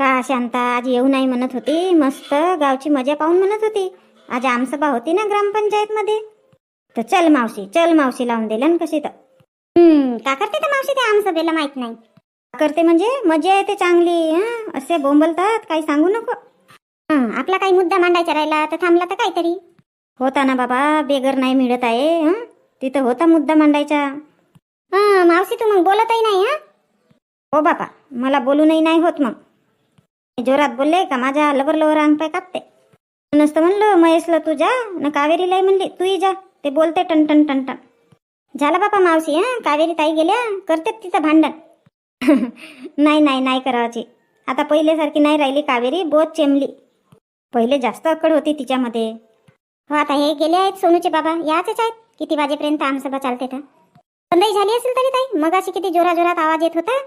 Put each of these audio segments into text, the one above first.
का शांता आज येऊ नाही म्हणत होती. मस्त गावची मजा पाहून म्हणत होती. आज आमसभा होती ना ग्रामपंचायतमध्ये. तर चल मावशी चल मावशी लावून दिलं ना कशी तर. हम्म का करते तर मावशी ते आमसभेला माहीत नाही. का करते म्हणजे? मजा येते चांगली हां? असे बोंबलतात काही सांगू नको. आपला काही मुद्दा मांडायचा राहिला तर थांबला तर काहीतरी. होता ना बाबा बेगर नाही मिळत आहे हं? तिथं होता मुद्दा मांडायचा. हा मावशी तू मग बोलतही नाही हा? हो बापा मला बोलूनही नाही होत मग. जोरात बोलले का माझ्या लवर लवर अंग पाय कापते. नसतं म्हणलं महेशला तू जा न कावेरीलाही म्हणली तूही जा. ते बोलते टन टन टन टन. झालं बापा मावशी हा? कावेरी ताई गेल्या? करते तिचं भांडण. नाही नाही नाही करावाची आता पहिल्यासारखी नाही राहिली कावेरी बोध चेमली. पहिले जास्त अकड होती तिच्यामध्ये. हो आता हे गेले आहेत सोनूचे बाबा याचेच आहेत. किती वाजेपर्यंत आमसभा चालते तर बंदही झाली असेल तरी ताई मग अशी किती जोराजोरात आवाज येत होता?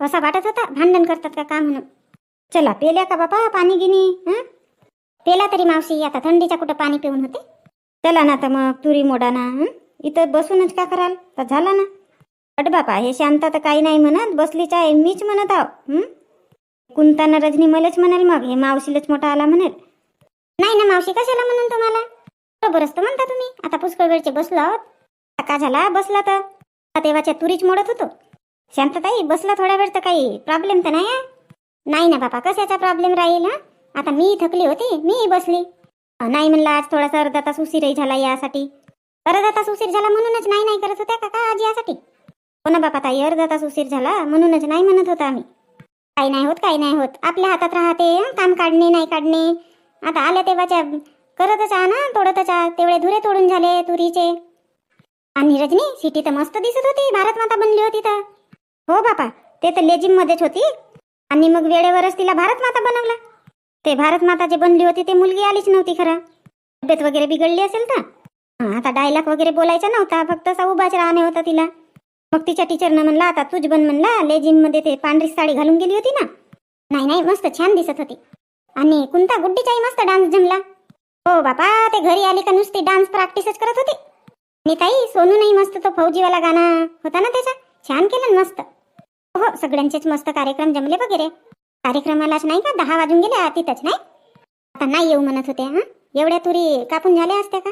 असा वाटत होता भांडण करतात का का म्हणून? चला पेल्या का बापा पाणी गिनी हं? पेला तरी मावशी आता थंडीच्या कुठं पाणी पिऊन होते? चला ना तर मग तुरी मोडाना हं? इथं बसूनच का कराल? तर झाला ना. अट बापा हे शांता तर काही नाही म्हणत बसलीच आहे मीच म्हणत आहो हं? कुंताना रजनी मलाच म्हणाल मग हे मावशीलाच मोठा आला म्हणेल. नाही ना मावशी कशाला म्हणून तुम्हाला? बरोबरच तर म्हणता तुम्ही आता पुष्कळ वेळचे बसलो आहोत. का झाला? बसला तर. तेव्हाच्या तुरीच मोडत होतो. शांतताई बसला थोडा वेळ तर काही प्रॉब्लेम तर नाही आहे? नाही ना बापा कशाचा प्रॉब्लेम राहील हा? आता मी थकली होती मी बसली. नाही म्हणलं आज थोडासा अर्धा तास उशीरही झाला यासाठी. अर्धा तास उशीर झाला म्हणूनच नाही नाही करत होत्या काका आज यासाठी. हो ना बापा ताई अर्धा तास उशीर झाला म्हणूनच नाही म्हणत होता आम्ही. काही नाही होत काही नाही होत. आपल्या हातात राहते काम काढणे नाही काढणे. आता आल्या तेव्हाच्या करतच आ ना तोडतच आ. तेवढे धुरे तोडून झाले तुरीचे. आणि रजनी सिटी तर मस्त दिसत होती भारत माता बनली होती तर. हो बापा ते तर लेजिम मध्येच होती. आणि मग वेळेवरच तिला भारत माता बनवला. ते भारत माता जे बनली होती ते मुलगी आलीच नव्हती खरं. तब्येत वगैरे बिघडली असेल तर? आता डायलॉग वगैरे बोलायचा नव्हता फक्त असा उभाच राहणे होता तिला. मग तिच्या टीचरनं म्हणला आता तुझ बन म्हणला लेजिममध्ये ते पांढरी साडी घालून गेली होती ना? नाही नाही मस्त छान दिसत होती. आणि कुंता गुड्डीचाही मस्त डान्स जमला. हो बापा ते घरी आली का नुसती डान्स प्रॅक्टिसच करत होती. आणि ताई सोनू नाही मस्त तो फौजीवाला गाणं होता ना त्याचा? छान केलं ना मस्त. हो सगळ्यांचेच मस्त कार्यक्रम जमले वगैरे कार्यक्रमालाच नाही का? दहा वाजून गेले तिथंच नाही? आता नाही येऊ म्हणत होते हा? एवढ्या तुरी कापून झाल्या असत्या का?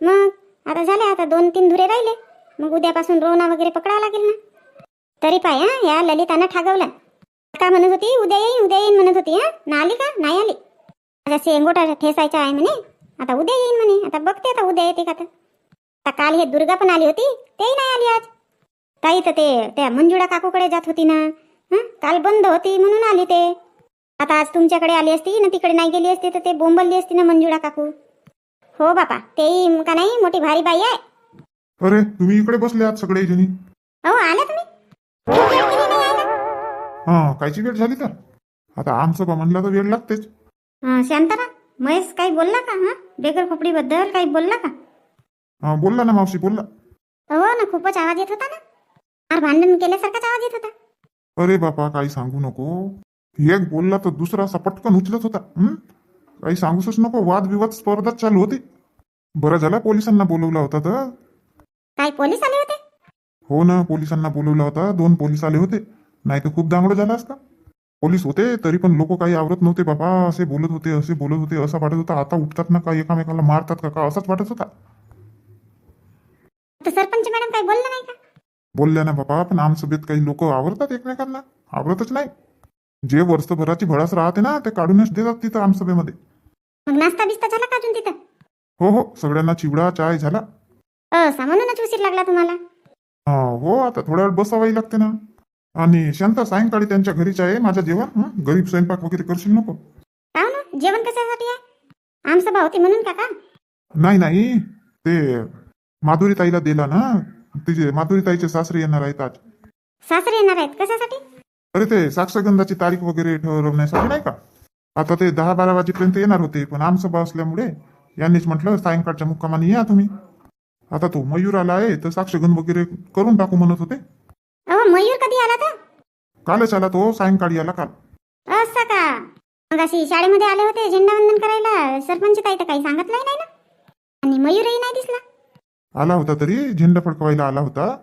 मग? आता झाल्या आता दोन तीन धुरे राहिले. मग उद्यापासून रोना वगैरे पकडावं लागेल ना. तरी पाय हा? या ललितानं ठागवलं. का म्हणत होती? उद्या येईन उद्या येईन म्हणत होती हा? ना आली का? नाही आली. माझा शेंगोटा ठेसायचा आहे म्हणे. आता उद्या येईन म्हणे. आता बघते आता उद्या येते का तर. आता काल हे दुर्गा पण आली होती तेही नाही आली आज. ताई तर ते त्या मंजुळा काकूकडे जात होती ना. हं? काल बंद होती म्हणून आली ते. आता आज तुमच्याकडे आली असती ना तिकडे नाही गेली असती तर ते बोंबलली असती ना मंजुळा काकू. हो बापा तेही का नाही? मोठी भारी बाई आहे. अरे तुम्ही इकडे बसले आहात सगळे जणी. हो आल्या तुम्ही? हो, कायची वेळ झाली तर? आता आमचं बा म्हणलं तर वेळ लागतेच. हं, शांतारा महेश काही बोलला का हा? बेगर खोपडीबद्दल काही बोलला का? हा बोलला ना मावशी बोलला. हो ना खूपच आवाज येत होता ना. फार भांडण केल्यासारखाच आवाज येत होता. अरे बापा काही सांगू नको. एक बोलला तर दुसरा असा पटकन उचलत होता. हं? काही सांगूच नको वादविवाद स्पर्धाच चालू होती. बरं झालं पोलिसांना बोलवला होता तर? काही पोलीस आले होते? हो ना पोलिसांना बोलवला होता. दोन पोलीस आले होते. नाही तर खूप दांगडं झालं असता. पोलीस होते तरी पण लोक काही आवरत नव्हते बाबा असे बोलत होते असे बोलत होते असं वाटत होतं. आता उठतात ना का एकामेकाला मारतात का का असंच वाटत होता. तर सरपंच मॅडम काही बोललं नाही का? बोलल्या ना बाबा पण आमसभेत काही लोक आवडतात एकमेकांना? आवडतच नाही. जे वर्षभराची भडास राहते ना ते काढूनच देतात तिथं आमसभेमध्ये. मग नाश्ता बिस्ता झाला का अजून तिथं? हो हो सगळ्यांना चिवडा चाय झाला. असा म्हणूनच उशीर लागला तुम्हाला? हा, हो आता थोड्या वेळ बसावाही लागते ना. आणि शांता सायंकाळी त्यांच्या घरीच आहे माझं जेवण? हं? गरीब स्वयंपाक वगैरे करशील नको. का हो ना जेवण कशासाठी आहे? आमसभा होती म्हणून का का? नाही नाही. ते माधुरी ताईला दिला ना. तिचे माधुरी ताईचे सासरे येणार आहेत आज. सासरे येणार आहेत? कशासाठी? अरे ते साक्षगंधाची तारीख वगैरे ठरवण्यासाठी नाही का? आता ते दहा बारा वाजेपर्यंत येणार होते पण आमसभा असल्यामुळे यांनीच म्हटलं सायंकाळच्या मुक्कामाने या तुम्ही. आता तो मयूर आला आहे तर साक्षगंध वगैरे करून टाकू म्हणत होते. अहो मयूर कधी आला तर? कालच आला तो सायंकाळी आला काल. असं का? मग अशी शाळेमध्ये आले होते झेंडावंदन करायला सरपंच ताई तर काही सांगितलंही नाही ना? आणि मयूरही नाही दिसला. आला होता तरी झेंडा फडकवायला आला होता.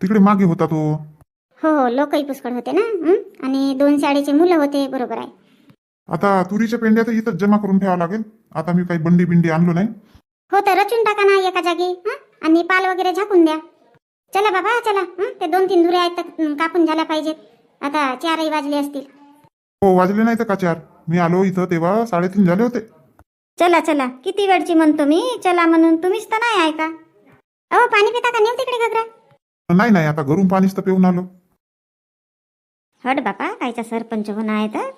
तिकडे मागे होता तो. हो हो लोकही पुष्कळ होते ना? हं? आणि दोन शाळेचे मुलं होते बरोबर आहे. आता तुरीच्या पेंड्या तर इथंच जमा करून ठेवावं लागेल. आता मी काही बंडी बिंडी आणलो नाही. हो तर रचून टाका ना एका जागी हं? आणि पाल वगैरे झाकून द्या. चला बाबा चला हं? ते दोन तीन धुरे आहेत तर हं, कापून झाल्या पाहिजेत. आता चारही वाजले असतील. हो वाजले नाही तर का चार? मी आलो इथं तेव्हा साडेतीन झाले होते. चला चला. किती वेळची म्हणतो मी? चला म्हणून तुम्हीच तर नाही ऐका अहो पाणी पिता का? नेऊ तिकडे घगरा. नाही नाही. आता घरून पाणीच तर पिऊन आलो. हट बापा कायचा सरपंच होणं आहे तर.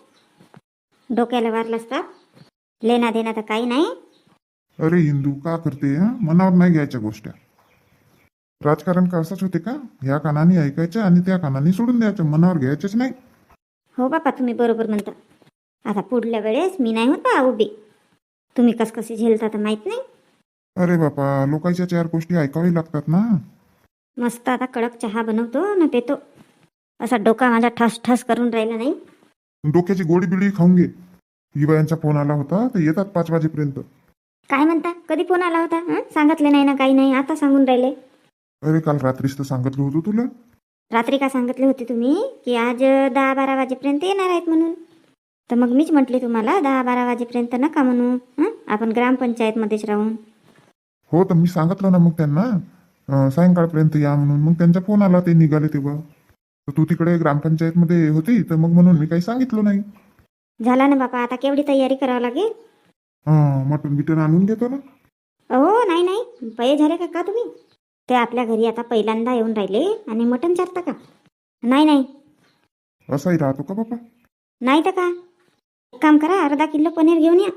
डोक्याला वारलं असतात लेना देना तर काही नाही. अरे हिंदू का करते हं? मनावर नाही घ्यायच्या गोष्टी. राजकारण का असंच होते का? ह्या कानाने ऐकायच्या आणि त्या कानाने सोडून द्यायच्या मनावर घ्यायचंच नाही. हो बापा तुम्ही बरोबर म्हणता. आता पुढल्या वेळेस मी नाही होत उभी. तुम्ही कस कसे झेलता तर माहीत नाही. अरे बापा लोकांच्या चार गोष्टी ऐकावी लागतात ना. मस्त आता कडक चहा बनवतो न पेतो. असा डोका माझा ठस ठस करून राहिला नाही. डोक्याची गोडी बिडी खाऊन घे. हिवायांचा फोन आला होता तर येतात पाच वाजेपर्यंत. काय म्हणता? कधी फोन आला होता? हं? सांगितले नाही ना काही नाही आता सांगून राहिले. अरे काल रात्रीच तर सांगितलं होतं तुला. रात्री का सांगितले होते तुम्ही? की आज दहा बारा वाजेपर्यंत येणार आहेत म्हणून. तर मग मीच म्हटले तुम्हाला दहा बारा वाजेपर्यंत नका म्हणू. हं? आपण ग्रामपंचायतमध्येच राहून हो तर मी सांगितलं ना मग त्यांना अं, सायंकाळपर्यंत या म्हणून. मग त्यांचा फोन आला ते निघाले तेव्हा. तर तू तिकडे ग्रामपंचायतमध्ये होती तर मग म्हणून मी काही सांगितलं नाही. झाला ना बापा आता केवढी तयारी करावं लागेल? हं, मटण बिटन आणून घेतो ना. अहो नाही नाही. पये झाले का का तुम्ही? ते आपल्या घरी आता पहिल्यांदा येऊन राहिले आणि मटण चारता का? नाही नाही. असाही राहतो का बापा? नाही तर का? काम करा अर्धा किलो पनीर घेऊन या.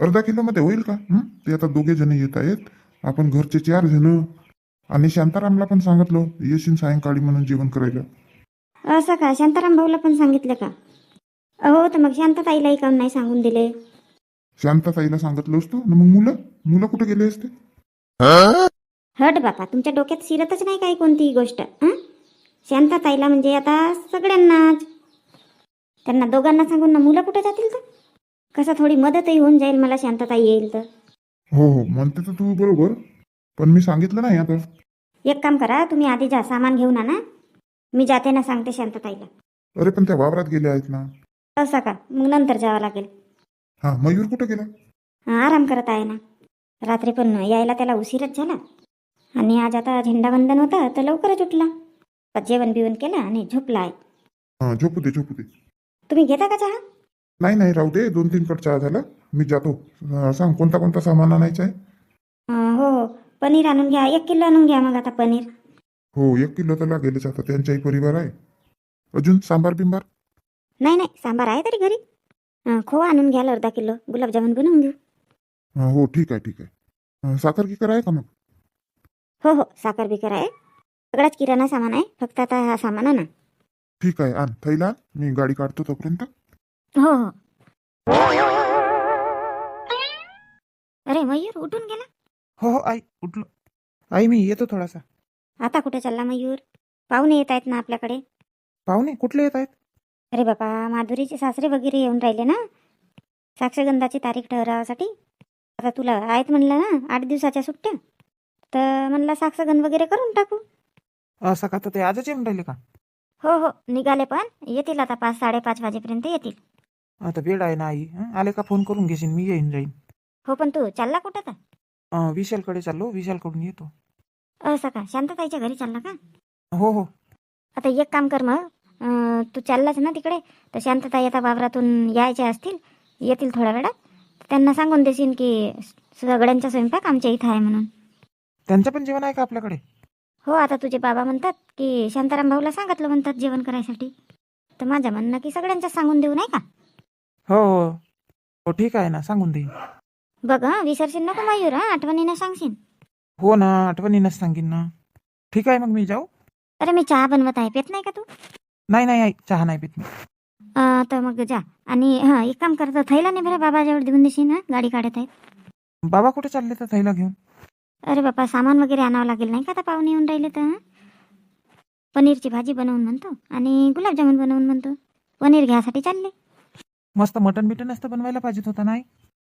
अर्धा किलो मध्ये होईल का? हं? ते आता दोघे जण येत आहेत. आपण घरचे चार जण. आणि शांतारामला पण सांगितलं येशील सायंकाळी म्हणून जेवण करायला. असं का? शांताराम भाऊला पण सांगितलं का? अहो तर मग शांतताईलाही काऊन नाही सांगून दिले. शांताताईला सांगितलं असतो? ना मग मुलं? मुलं कुठे गेले असते? हट बापा तुमच्या डोक्यात शिरतच नाही काही कोणतीही गोष्ट. हं? शांतताईला म्हणजे आता सगळ्यांनाच त्यांना दोघांना सांगून ना मुलं कुठे जातील तर? कसं थोडी मदतही होऊन जाईल मला शांतताई येईल तर. हो हो म्हणते तर तू बरोबर पण मी सांगितलं नाही आता. एक काम करा तुम्ही आधी जा सामान घेऊन आणा. मी जाते ना सांगते शांतताईला. अरे पण त्या वावरात गेले आहेत ना. असं का? मग नंतर जावं लागेल. हा मयूर कुठे गेला? हा, आराम करत आहे ना. रात्री पण यायला त्याला उशीरच झाला. आणि आज आता झेंडावंदन होता तर लवकरच उठला. जेवण बिवण केलं आणि झोपला आहे. हा झोपू दे झोपू दे. तुम्ही घेता का चहा? नाही नाही राहू दे. दोन तीन कट चहा झाला. मी जातो. अं, सांग कोणता कोणता सामान आणायचा आहे? अं, हो हो. पनीर आणून घ्या. एक किलो आणून घ्या मग आता पनीर. हो एक किलो तर लागेलच आता. त्यांचाही परिवार आहे. अजून सांबार बिंबार? नाही नाही. सांबार आहे तरी घरी. अं, खोवा आणून घ्याल अर्धा किलो. गुलाबजामुन बनवून घेऊ. हा, हो ठीक आहे ठीक आहे. अं, साखर किकर आहे का मग? हो हो. साखर बिकर आहे. सगळाच किराणा सामान आहे. फक्त आता हा सामान आणा. ठीक आहे आण. थैला आण. मी गाडी काढतो तोपर्यंत. हो हो. अरे मयूर उठून गेला? हो हो आई उठलो. आई मी येतो थोडासा. आता कुठे चालला मयूर? पाहुणे येत आहेत ना आपल्याकडे? पाहुणे कुठले येत आहेत? अरे बापा माधुरीचे सासरे वगैरे येऊन राहिले ना? साक्षगंधाची तारीख ठरवासाठी. आता तुला आहेत म्हणलं ना आठ दिवसाच्या सुट्ट्या. तर म्हणलं साक्षगंध वगैरे करून टाकू. असं का? तर ते आजच येऊन राहिले का? हो हो निघाले पण. येतील आता पाच साडेपाच वाजेपर्यंत येतील. आता वेळ आहे ना आई हं? आले का फोन करून घेशील मी येईन जाईन. हो पण तू चालला कुठं तर? अं, विशालकडे चाललो विशालकडून येतो. असं का शांतताईच्या घरी चालला का? हो हो. आता एक काम कर मग. अं, तू चाललाच ना तिकडे तर शांतताई आता वावरातून यायच्या असतील येतील थोड्या वेळात. त्यांना सांगून देशील की सगळ्यांचा स्वयंपाक आमच्या इथं आहे म्हणून. त्यांचं पण जेवण आहे का आपल्याकडे? हो आता तुझे बाबा म्हणतात की शांताराम भाऊला सांगितलं म्हणतात जेवण करायसाठी. तर माझं म्हणणं की सगळ्यांचं सांगून देऊ नाही का? हो हो. हो ठीक आहे ना सांगून देईन. बघ हं विसरशील नको मयूर हं आठवणीनं सांगशील. हो ना आठवणीनंच सांगीन ना. ठीक आहे मग मी जाऊ? अरे मी चहा बनवत आहे पेत नाही का तू? नाही नाही आई चहा नाही पित मी. अं, तर मग जा. आणि हां एक काम करतो थैला नाही बरं बाबाजवळ देऊन देशील ना गाडी काढत आहेत. बाबा कुठे चालले तर थैला घेऊन? अरे बापा सामान वगैरे आणावं लागेल नाही का आता? पाहुणे येऊन राहिले तर हं? पनीरची भाजी बनवून म्हणतो आणि गुलाबजामुन बनवून म्हणतो. पनीर घ्यासाठी चालले. मस्त मटन बिटन असतं बनवायला पाहिजेत होता नाही?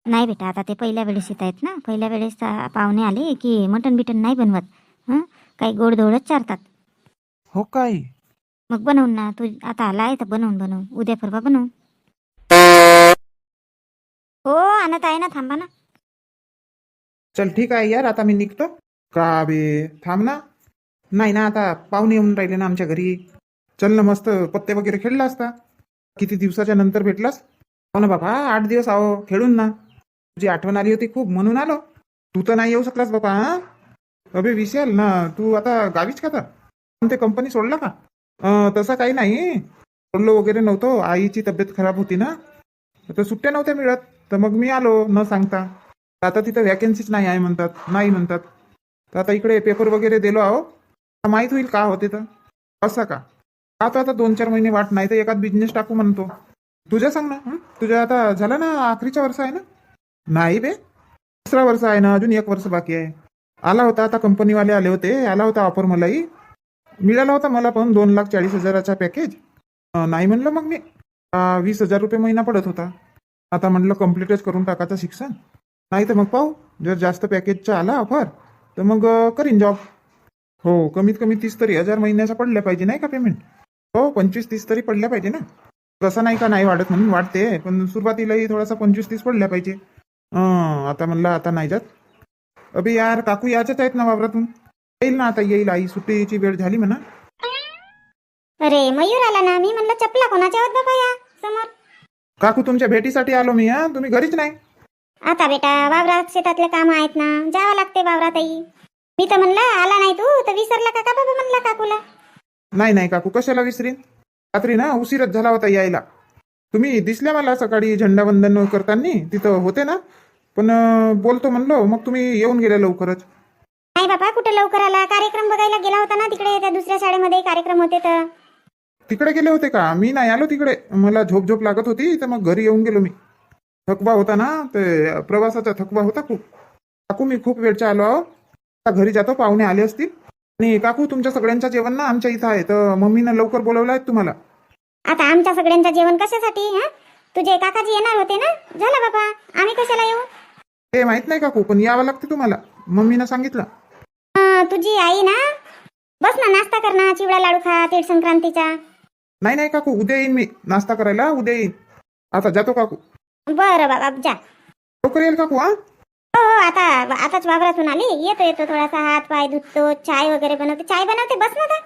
नाही बेटा आता ते पहिल्या वेळेस येत आहेत ना. पहिल्या वेळेस आ, पाहुणे आले की मटन बिटन नाही बनवत हं? काही गोडधोडच चारतात. हो काय मग बनवून ना तू आता आला आहे तर बनवून बनव उद्या परवा बनव. हो आणत आहे ना थांबा ना. चल ठीक आहे यार आता मी निघतो. का बे? थांब ना. नाही ना आता पाहुणे येऊन राहिले ना आमच्या घरी. चल ना मस्त पत्ते वगैरे खेळला असता. किती दिवसाच्या नंतर भेटलास? हो ना बाबा आठ दिवस आहो खेळून ना. तुझी आठवण आली होती खूप म्हणून आलो. तू तर नाही येऊ शकलास बाबा हा? अबे विशाल ना तू आता गावीच का आता? ते कंपनी सोडला का? तसा तसं काही नाही. सोडलो वगैरे नव्हतो. आईची तब्येत खराब होती ना. तर सुट्ट्या नव्हत्या मिळत. तर मग मी आलो न सांगता. आता तिथं वॅकन्सीच नाही आहे म्हणतात नाही म्हणतात. तर आता इकडे पेपर वगैरे दिलो आहो. माहीत होईल का होते तर असं का? आता आता दोन चार महिने वाट नाही तर एखाद बिझनेस टाकू म्हणतो. तुझ्या सांग ना तुझ्या आता झालं ना आखरीच्या वर्ष आहे ना? नाही बे. दुसरा वर्ष आहे ना अजून एक वर्ष बाकी आहे. आला होता आता कंपनीवाले आले होते. आला होता ऑफर मलाही. मिळाला होता मला पण दोन लाख चाळीस हजाराचा पॅकेज नाही म्हणलं मग मी. वीस हजार रुपये महिना पडत होता. आता म्हणलं कम्प्लीटच करून टाकायचं शिक्षण. नाही तर मग पाहू. जर जास्त पॅकेजचा आला ऑफर तर मग अं, करीन जॉब हो कमीत कमी तीस तरी हजार महिन्याचा पडल्या पाहिजे नाही का पेमेंट हो पंचवीस तीस तरी पडल्या पाहिजे ना. तसं नाही का नाही वाढत म्हणून वाढते पण सुरुवातीलाही थोडासा पंचवीस तीस पडल्या पाहिजे. हं, आता म्हणलं आता नाही जात. अबे यार काकू याच्याच आहेत ना वावरातून. येईल ना आता येईल आई सुट्टीची वेळ झाली म्हणा. अरे मयूर आला ना? मी म्हणलं चपला कोणाच्या होत बाबा या समोर. काकू तुमच्या भेटीसाठी आलो मी हा? तुम्ही घरीच नाही? आता बेटा वावरात शेतातले काम आहेत ना जावं लागते वावरातही. मी तर म्हणलं आला नाही तू तर विसरला का? का बाबा म्हणला काकूला? नाही नाही काकू कशाला विसरीन? रात्री ना उशीरच झाला होता यायला. तुम्ही दिसल्या मला सकाळी झेंडावंदन करताना? तिथं होते ना? पण अं, बोलतो म्हणलो मग तुम्ही येऊन गेले लवकरच. नाही बाबा कुठे लवकर आला? कार्यक्रम बघायला गेला होता ना तिकडे त्या दुसऱ्या शाळेमध्ये कार्यक्रम होते तर. तिकडे गेले होते का? मी नाही आलो तिकडे. मला झोप झोप लागत होती तर मग घरी येऊन गेलो मी. थकवा होता ना ते प्रवासाचा थकवा होता खूप. काकू मी खूप वेळच्या आलो आहो आता घरी जातो पाहुणे आले असतील. आणि काकू तुमच्या सगळ्यांचं जेवण ना आमच्या इथं आहे. तर मम्मीनं लवकर बोलवलं आहे तुम्हाला. आता आमच्या सगळ्यांचं जेवण कशासाठी हा? तुझे काकाजी येणार होते ना? झालं बाबा आम्ही कशाला येऊ? ते माहीत नाही काकू पण यावं लागते तुम्हाला. मम्मीनं सांगितलं. अं, तुझी आई ना? बस ना नाश्ता कर ना चिवडा लाडू खा तीळ संक्रांतीचा. नाही नाही काकू उद्या येईन मी. नाश्ता करायला उद्या येईन. आता जातो काकू. बरं बाबा जा. लवकर येईल काकू हा? हो हो आता आताच वावरातून आली. येतो येतो थोडासा हात पाय धुतो चाय वगैरे बनवते. चाय बनवते बस ना आता.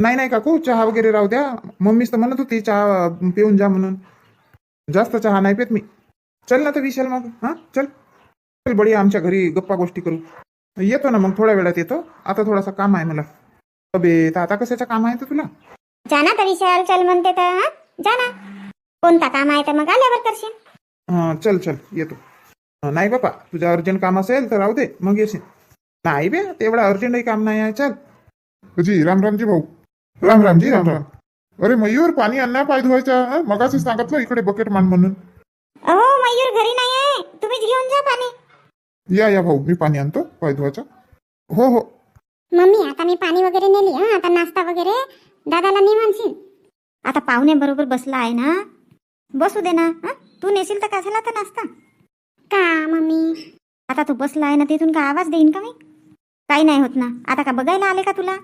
नाही नाही काकू चहा वगैरे राहू द्या. मम्मीच तर म्हणत होती चहा पिऊन जा म्हणून. जास्त चहा नाही पेत मी. चल ना तर विशाल मग हा? चल. चल बढिया आमच्या घरी गप्पा गोष्टी करू. येतो ना मग थोड्या वेळात येतो. आता थोडासा काम आहे मला. अबे आता कशाचं काम आहे तर तुला? जा ना तर विशाल चल म्हणते तर हा? जा ना. कोणता काम आहे तर मग आल्यावर करशील. हां चल चल येतो. नाही बापा तुझं अर्जंट काम असेल तर राहू दे मग येशील. नाही बे तेवढं अर्जंटही काम नाही आहे चल. जी राम रामजी भाऊ. राम रामजी राम राम. अरे मयूर पाणी आणणार पाय धुवायचा मगाशी सांगितलं इकडे बकेट मान म्हणून. अहो मयूर घरी नाही आहे तुम्हीच घेऊन जा पाणी. या या भाऊ मी पाणी आणतो पाय धुवायचा. हो हो. मम्मी आता मी पाणी वगैरे नेली हा? आता नाश्ता वगैरे. दादाला ने म्हणशील आता पाहुणे बरोबर बसला आहे ना? बसू दे ना हं? तू नेशील तर कशाला तर नाश्ता? का मम्मी? आता तू बसला आहे ना तिथून का आवाज देईन का मी? काही नाही होत ना. आता का बघायला आले का तुला?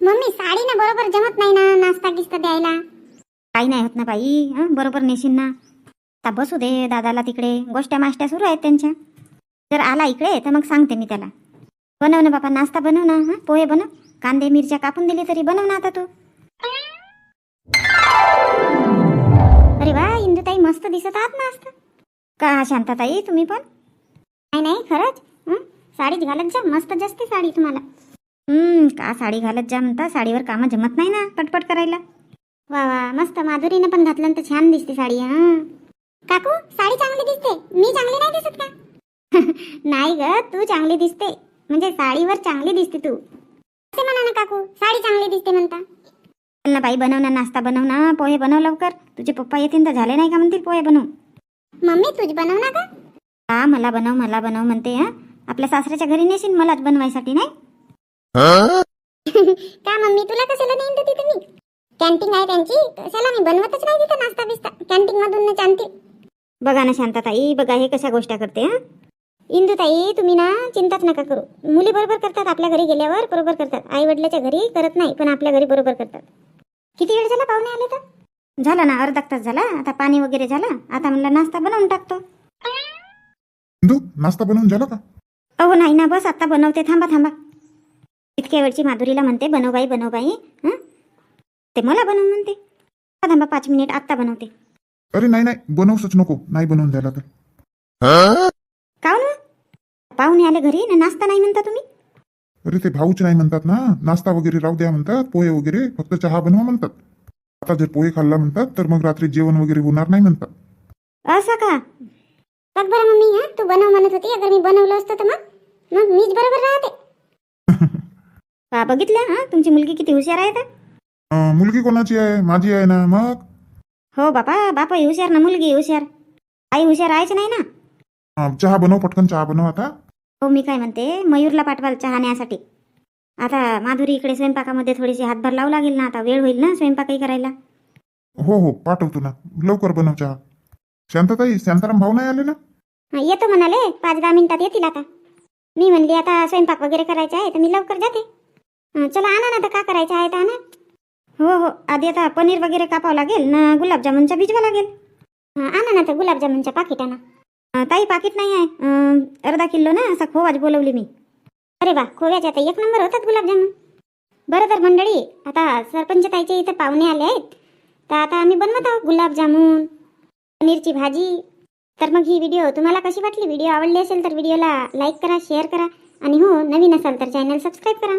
मम्मी साडी ना बरोबर जमत नाही ना नाश्ता गिस्ता द्यायला. काही नाही होत ना बाई हं? बरोबर नेशील ना. आता बसू दे दादाला तिकडे. गोष्ट्या माष्ट्या सुरू आहेत त्यांच्या. जर आला इकडे तर मग सांगते मी त्याला. बनव ना बाबा नाश्ता बनव ना हा? पोहे बनव. कांदे मिरच्या कापून दिली तरी बनव ना आता तू. अरे वा इंदुताई मस्त दिसत आहात मस्त का शांताताई तुम्ही पण? नाही नाही खरंच? साडीच घालत जा मस्त जास्ती साडी तुम्हाला. हम्म का साडी घालत जा म्हणता साडीवर कामं जमत नाही ना पटपट करायला. वा वा मस्त माधुरीनं पण घातलं तर छान दिसते साडी हा. काकू साडी चांगली दिसते मी चांगली नाही दिसत का? नाही ग तू चांगली दिसते. म्हणजे साडीवर चांगली दिसते तू. असे म्हणा ना काकू साडी चांगली दिसते म्हणता. चल ना बाई बनव ना नाश्ता बनव ना पोहे बनव लवकर. तुझे पप्पा येतील तर झाले नाही का म्हणतील पोहे बनव मम्मी तुझ बनव ना का हा मला बनव मला बनव म्हणते हा. आपल्या सासऱ्याच्या घरी नेशील मलाच बनवायसाठी नाही? का मम्मी तुला कशाला नेईन देते तुम्ही? कॅन्टीन आहे त्यांची कशाला? मी बनवतच नाही तिथं नाश्ता बिस्ता. कॅन्टीन मधून आणते बघा ना शांताताई बघा हे कशा गोष्टी करते हा. इंदुताई तुम्ही ना चिंताच नका करू. मुली बरोबर करतात आपल्या घरी गेल्यावर बरोबर करतात. आई वडिलाच्या घरी करत नाही पण आपल्या घरी बरोबर करतात. किती वेळ झाला पाहुणे आले तर? झाला ना अर्धा तास झाला. आता पाणी वगैरे झालं. आता म्हणलं नाश्ता बनवून टाकतो. इंदू नाश्ता बनवून झाला का? अहो नाही ना बस आता बनवते. थांबा थांबा. इतक्या वेळची माधुरीला म्हणते बनव बाई बनव बाई हं? ते मला बनव म्हणते. थांबा, थांबा पाच मिनिट आत्ता बनवते. अरे नाही नाही बनवूच नको. नाही बनवून झाला तर. हो? पाहुणे आले घरी ना नाश्ता नाही म्हणता तुम्ही? अरे ते भाऊच नाही म्हणतात ना. नाश्ता वगैरे राहू द्या म्हणतात पोहे वगैरे फक्त चहा बनवा म्हणतात. आता जर पोहे खाल्ला म्हणतात तर मग रात्री जेवण वगैरे होणार नाही म्हणतात. असं का? बघ बरं मम्मी हा? तू बनव म्हणत होती अगर मी बनवलं असतं तर मग? मग मीच बरोबर राहते. बघितलं हा? तुमची मुलगी किती हुशार आहे तर? अं, मुलगी कोणाची आहे? माझी आहे ना मग? हो बापा बापा हुशार ना मुलगी हुशार. आई हुशार आहेच नाही ना? अं, चहा बनव पटकन चहा बनव आता. हो मी काय म्हणते मयूरला पाठवाल चहा न्यासाठी. आता माधुरी इकडे स्वयंपाकामध्ये थोडीशी हातभार लावू लागेल ना आता वेळ होईल ना स्वयंपाकही करायला? हो हो पाठवतो ना. लवकर बनव चहा. शांतताई शांताराम भाऊ नाही आले ना? हा, येतो म्हणाले पाच दहा मिनिटात येतील आता. मी म्हणली आता स्वयंपाक वगैरे करायचा आहे तर मी लवकर जाते. हा, चला आणा ना आता का करायचं आहे तर आणा. हो हो आधी आता पनीर वगैरे कापावं लागेल ना गुलाबजामुनचा भिजवा लागेल. हा, आणा ना तर गुलाबजामुनच्या पाकिट आणा हा, ताई पाकिट नाही आहे. अर्धा किलो ना असा खोवाच बोलवली मी. अरे वा खोव्याचे आता एक नंबर होतात गुलाबजामुन. बरं तर मंडळी आता सरपंच ताईचे इथं पाहुणे आले आहेत. तर आता आम्ही बनवत आहोत गुलाबजामुन पनीरची भाजी. तर मग ही व्हिडिओ तुम्हाला कशी वाटली? व्हिडिओ आवडली असेल तर व्हिडिओला लाईक करा शेअर करा. आणि हो नवीन असाल तर चॅनल सबस्क्राईब करा.